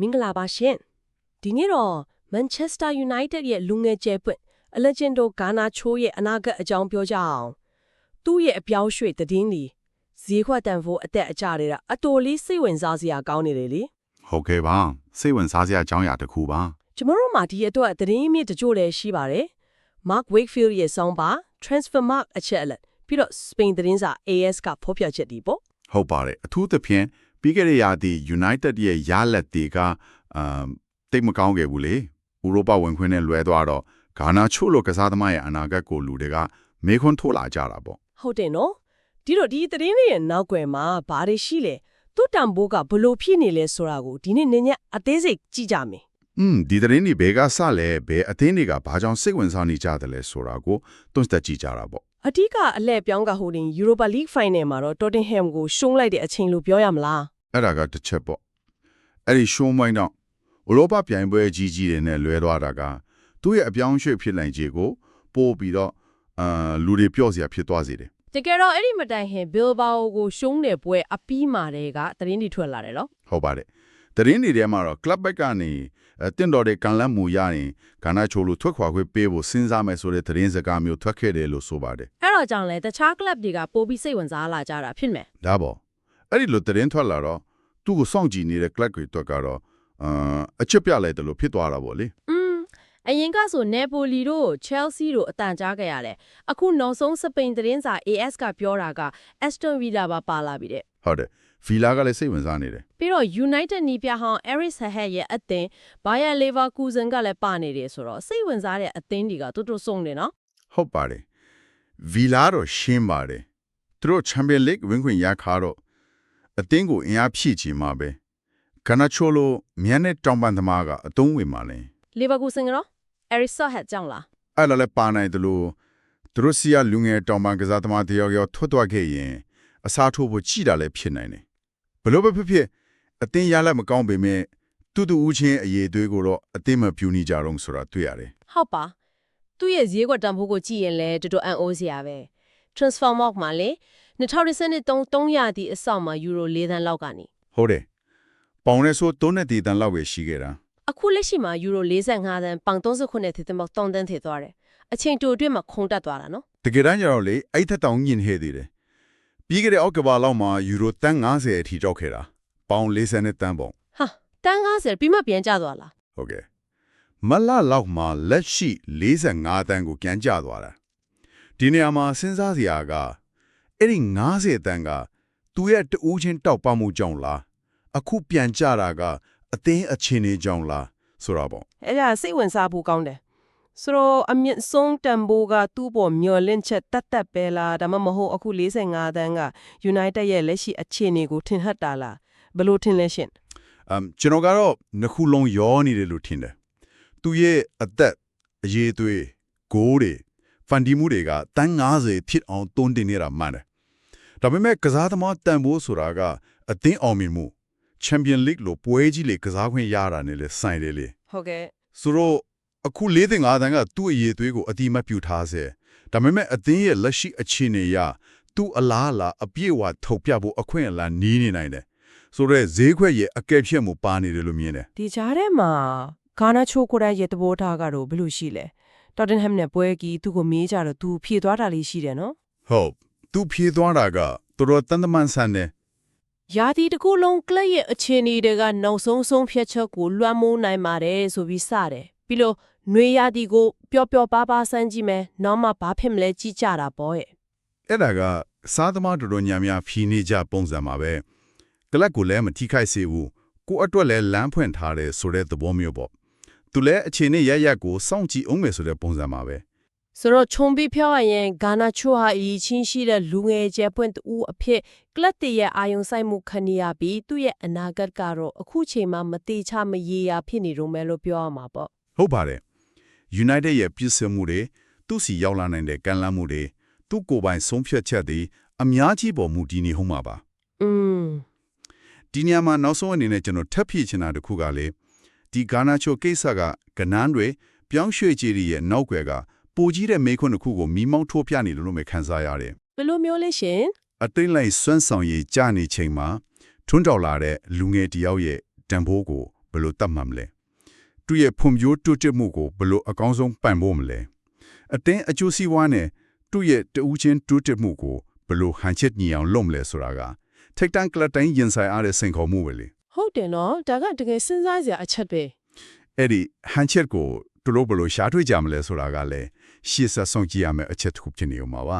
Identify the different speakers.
Speaker 1: မင်္ဂလာပါရှင်ဒီနေ့တော့ Manchester United ရဲ့လူငယ်ကျယ်ပွင့်အလက်ဂျန်ဒိုဂါနာချိုးရဲ့အနာဂတ်အကြောင်းပြောကြအောင်သူ့ရဲ့အပြောင်းရွှေ့သတင်းတွေဈေးခွက်တန်ဖိုးအသက်အကျတွေကအတော်လေးစိတ်ဝင်စားစရာကောင်းနေတယ်လေ
Speaker 2: ဟုတ်ကဲ့ပါစိတ်ဝင်စားစရာအကြောင်းအရာတစ်ခုပါ
Speaker 1: ကျမတို့မှာဒီအတွက်သတင်းမြစ်တချို့လည်းရှိပါတယ် Mark Wakefield ရဲ့ဆောင်းပါ Transfer Mark အချက်အလက်ပြီးတော့ Spain သတင်းစာ AS ကဖော်ပြချက်ဒီပေါ့
Speaker 2: ဟုတ်ပါတယ်အထူးသဖြင့် ပြီးခဲ့တဲ့ရာသီ United ရဲ့ရလက်တွေကအာတိတ်မကောင်းခဲ့ဘူးလေဥရောပဝင်ခွင့်နဲ့လွဲသွားတော့ဂါနာချို့လိုကစားသမားရဲ့အနာဂတ်ကိုလူတွေကမေခွန်းထိုးလာကြတာပေါ့
Speaker 1: ဟုတ်တယ်နော်ဒီတော့ဒီသတင်းတွေရဲ့နောက်ွယ်မှာဘာတွေရှိလဲသူ့တန်ဖိုးကဘလို့ဖြစ်နေလဲဆိုတာကိုဒီနေ့နည်းနည်းအသေးစိတ်ကြည့်ကြမယ်
Speaker 2: อืมဒီသတင်းတွေဘယ်ကစလဲဘယ်အသင်းတွေကဘာကြောင့်စိတ်ဝင်စားနေကြတယ်လဲဆိုတာကိုတွန်းသက်ကြည့်ကြတာပေါ့
Speaker 1: အဓိကအလှည့်ပြောင်းကဟိုတင် Europa League Final မှာတော့ Tottenham ကိုရှုံးလိုက်တဲ့အချိန်လို့ပြောရမလား
Speaker 2: အဲ့ဒါကတစ်ချက်ပေါ့အဲ့ဒီရှုံးမိုင်းတော့ဥရောပပြိုင်ပွဲကြီးကြီးတွေနဲ့လွဲသွားတာကသူ့ရဲ့အပြောင်းအရွှေ့ဖြစ်နိုင်ခြေကိုပို့ပြီးတော့အာလူတွေပြော့စရာဖြစ်သွားစေတယ်
Speaker 1: တကယ်တော့အဲ့ဒီမတိုင်ခင် Bilbao ကိုရှုံးတဲ့ပွဲအပီးမာတဲ့ကသတင်းတွေထွက်လာတယ်နော်
Speaker 2: ဟုတ်ပါတယ်တရင်တွေထဲမှာတော့ club back ကနေအဲ တင့်တော်တဲ့ကန်လန့်မူရရင်ဂါနာချိုလိုထွက်ခွာခွင့်ပေးဖို့စဉ်းစားမယ်ဆိုတဲ့သတင်းစကားမျိုးထွက်ခဲ့တယ်လို့ဆိုပါတယ်
Speaker 1: အဲ့တော့ကြောင့်လဲတခြား club တွေကပိုပြီးစိတ်ဝင်စားလာကြတာဖြစ်မယ်
Speaker 2: ဒါပေါ့အဲ့ဒီလိုတရင်ထွက်လာတော့သူ့ကိုစောင့်ကြည့်နေတဲ့ club တွေအတွက်ကတော့အာအချစ်ပြလိုက်တယ်လို့ဖြစ်သွားတာပေါ့လေ
Speaker 1: อืมအရင်ကဆို Napoli တို့ Chelsea တို့အတန်ကြားခဲ့ရတယ်အခုနောက်ဆုံးစပိန်သတင်းစာ AS ကပြောတာက Aston Villa ပါပါလာပြီတဲ့
Speaker 2: ဟုတ်တယ် ဗီလာကလည်းစိတ်ဝင်စားနေတယ်
Speaker 1: ပြီးတော့ United နီးပြဟောင်း Eric Sahet ရဲ့အသင်း Bayer Leverkusen ကလည်းပါနေတယ်ဆိုတော့စိတ်ဝင်စားတဲ့အသင်းတွေကတူတူဆုံးတယ်နော်
Speaker 2: ဟုတ်ပါတယ်ဗီလာတော့ရှင်းပါတယ်သူတို့ချန်ပီယံလိဂ်ဝင်ခွင့်ရခါတော့အသင်းကိုအင်အားဖြည့်ချင်မှာပဲဂါနာချိုလိုမြန်တဲ့တောင်ပန်သမားကအတုံးဝင်ပါလဲ
Speaker 1: Leverkusen ကနော် Eric Sahet ကြောင့်လား
Speaker 2: အဲ့ဒါလည်းပါနိုင်တယ်လို့သူတို့စီကလူငယ်တောင်ပန်ကစားသမားတယောက်ယောက်ထွက်သွားခဲ့ရင်အစားထိုးဖို့ကြည်တာလည်းဖြစ်နိုင်တယ်ဘ လို့ပဲဖြစ်ဖြစ်အသင်းရလက်မကောင်းပေမဲ့တူတူဦးချင်းအရေးသွေးကိုတော့အသင်းမပြူနေကြတော့ဆိုတာတွေ့ရတယ်
Speaker 1: ဟုတ်ပါသူ့ရဲ့ဈေးကွက်တန်ဖိုးကိုကြည့်ရင်လည်းတူတူအံ့ဩစရာပဲ Transfer Mark မှာလေ2023 300ဒီအဆောက်မှာယူရို4သန်းလောက်ကနေ
Speaker 2: ဟုတ်တယ်ပေါင်နဲ့ဆိုသုံးနဲ့တီတန်လောက်ပဲရှိခဲ့တာ
Speaker 1: အခုလက်ရှိမှာယူရို45သန်းပေါင်39နဲ့ထစ်သမောက်3သန်းထစ်သွားတယ်အချိန်တိုအတွင်းမှာခုန်တက်သွားတာနော်
Speaker 2: တကယ်တမ်းကျတော့လေအဲ့ထက်တောင်ညင်ဟဲ့သေးတယ် ပြီးခဲ့တဲ့အောက်ကဘာလောက်မှာယူရိုတန်90အထိတောက်ခဲ့တာပေါင်40နဲ့တန်ပုံ
Speaker 1: ဟာတန်း90ပြီးမှပြန်ကျသွားလား
Speaker 2: ဟုတ်ကဲ့မလလောက်မှာလက်ရှိ45တန်းကိုပြန်ကျသွားတာဒီနေရာမှာစဉ်းစားစရာကအဲ့ဒီ90တန်းကသူ့ရဲ့တူးချင်းတောက်ပမှုကြောင့်လားအခုပြန်ကျတာကအသင်းအခြေအနေကြောင့်လားဆိုတော့ပေါ့
Speaker 1: အဲ့ဒါစိတ်ဝင်စားဖို့ကောင်းတယ် ဆိုတော့အမြင့်ဆုံးတန်ဖိုးကသူ့ပေါ်မျောလင့်ချက်တက်တက်ပဲလားဒါမှမဟုတ်အခု45တန်းက United ရဲ့လက်ရှိအခြေအနေကိုထင်ဟပ်တာလားဘယ်လိုထင်လဲရှင်
Speaker 2: အမ်ကျွန်တော်ကတော့နှစ်ခုလုံးရောနေတယ်လို့ထင်တယ်သူရဲ့အသက်အရေးသွေးဂိုးတွေဖန်တီမှုတွေကတန်း90ဖြစ်အောင်တွန်းတင်နေတာမှန်တယ်ဒါပေမဲ့ကစားသမားတန်ဖိုးဆိုတာကအသင်းအောင်မြင်မှုချန်ပီယံလိဂ်လိုပွဲကြီးလေကစားခွင့်ရတာနဲ့လေဆိုင်တယ်လေ
Speaker 1: ဟုတ်ကဲ့
Speaker 2: ဆိုတော့ အခု၄သိန်း၅တန်းကသူ့အရေးသွေးကိုအတိမတ်ပြုထားစေဒါပေမဲ့အသင်းရဲ့လက်ရှိအခြေအနေအရသူ့အလားအလာအပြည့်အဝထုတ်ပြဖို့အခွင့်အလမ်းနီးနေနိုင်တယ်ဆိုတော့ဈေးခွက်ရဲ့အကဲဖြတ်မှုပါနေတယ်လို့မြင်တယ်
Speaker 1: ဒီကြားထဲမှာဂါနာချိုကိုရိုင်းရဲ့သဘောထားကတော့ဘယ်လိုရှိလဲတော်တင်ဟမ်နဲ့ပွဲကြီးသူ့ကိုမေးကြတော့သူဖြေသွားတာလေးရှိတယ်နော်
Speaker 2: ဟုတ်သူဖြေသွားတာကသူတို့တန်တမန်ဆန်တယ်
Speaker 1: ယာတီတစ်ခုလုံးကလပ်ရဲ့အခြေအနေတွေကနောက်ဆုံးဆုံးဖြတ်ချက်ကိုလွှမ်းမိုးနိုင်ပါတယ်ဆိုပြီးစတယ် ပြီးလို့နွေယာတီကိုပျော်ပျော်ပါးပါးစမ်းကြည့်မယ်နောက်မှဘာဖြစ်မလဲကြည့်ကြတာပေါ့ရဲ့
Speaker 2: အဲ့ဒါကစားသမားတော်တော်များများဖြီးနေကြပုံစံမှာပဲကလပ်ကိုလည်းမထိခိုက်စေဘူးကိုအတွက်လည်းလမ်းဖွင့်ထားတယ်ဆိုတဲ့သဘောမျိုးပေါ့သူလည်းအခြေအနေရရက်ကိုစောင့်ကြည့်အောင်မယ်ဆိုတဲ့ပုံစံမှာပဲ
Speaker 1: ဆိုတော့ခြုံပြီးဖြောရရင်ဂါနာချိုဟာအရေးချင်းရှိတဲ့လူငယ်ကျဲပွင့်တူအဖြစ်ကလပ်တည်းရဲ့အာယုံဆိုင်မှုခံရပြီးသူ့ရဲ့အနာဂတ်ကတော့အခုချိန်မှာမတိချမရေရာဖြစ်နေတော့မယ်လို့ပြောရမှာပေါ့
Speaker 2: ဟုတ်ပါတယ် United ရဲ့ပြည့်စုံမှုတွေသူ့စီရောက်လာနိုင်တဲ့ကမ်းလှမ်းမှုတွေသူ့ကိုယ်ပိုင်ဆုံးဖြတ်ချက်တွေအများကြီးပေါ်မူတည်နေဟုတ်မှာပါ
Speaker 1: อืม
Speaker 2: ဒီညမှာနောက်ဆုံးအနေနဲ့ကျွန်တော်ထပ်ဖြည့်ချင်တာတစ်ခုကလေဒီဂါနာချိုကိစ္စကကနန်းတွေပြောင်းရွှေ့ကြည်ရဲ့နောက်ွယ်ကပိုကြီးတဲ့မေခွန်းတစ်ခုကိုမိမောင်းထိုးပြနေတယ်လို့မှခံစားရတယ်
Speaker 1: ဘယ်လိုမျိုးလဲရှင်
Speaker 2: အသိလိုက်စွမ်းဆောင်ရည်ကြနေချိန်မှာထွန်းတောက်လာတဲ့လူငယ်တယောက်ရဲ့တံပိုးကိုဘယ်လိုတတ်မှတ်မလဲ သူ့ရဲ့ဖွံ့ဖြိုးတိုးတက်မှုကိုဘယ်လိုအကောင်းဆုံးပံ့ပိုးမလဲအတင်းအကျိုးစီးပွားနဲ့သူ့ရဲ့တဦးချင်းတိုးတက်မှုကိုဘယ်လိုဟန်ချက်ညီအောင်လုပ်မလဲဆိုတာကထိတ်တန့်ကလတ်တိုင်းရင်ဆိုင်အားတဲ့စိန်ခေါ်မှုပဲလေ
Speaker 1: ဟုတ်တယ်နော်ဒါကတကယ်စဉ်းစားစရာအချက်ပဲ
Speaker 2: အဲ့ဒီဟန်ချက်ကိုသူတို့ဘယ်လိုရှားတွေ့ကြမလဲဆိုတာကလည်းရှေ့ဆက်ဆုံးကြည့်ရမယ့်အချက်တစ်ခုဖြစ်နေဦးမှာပါ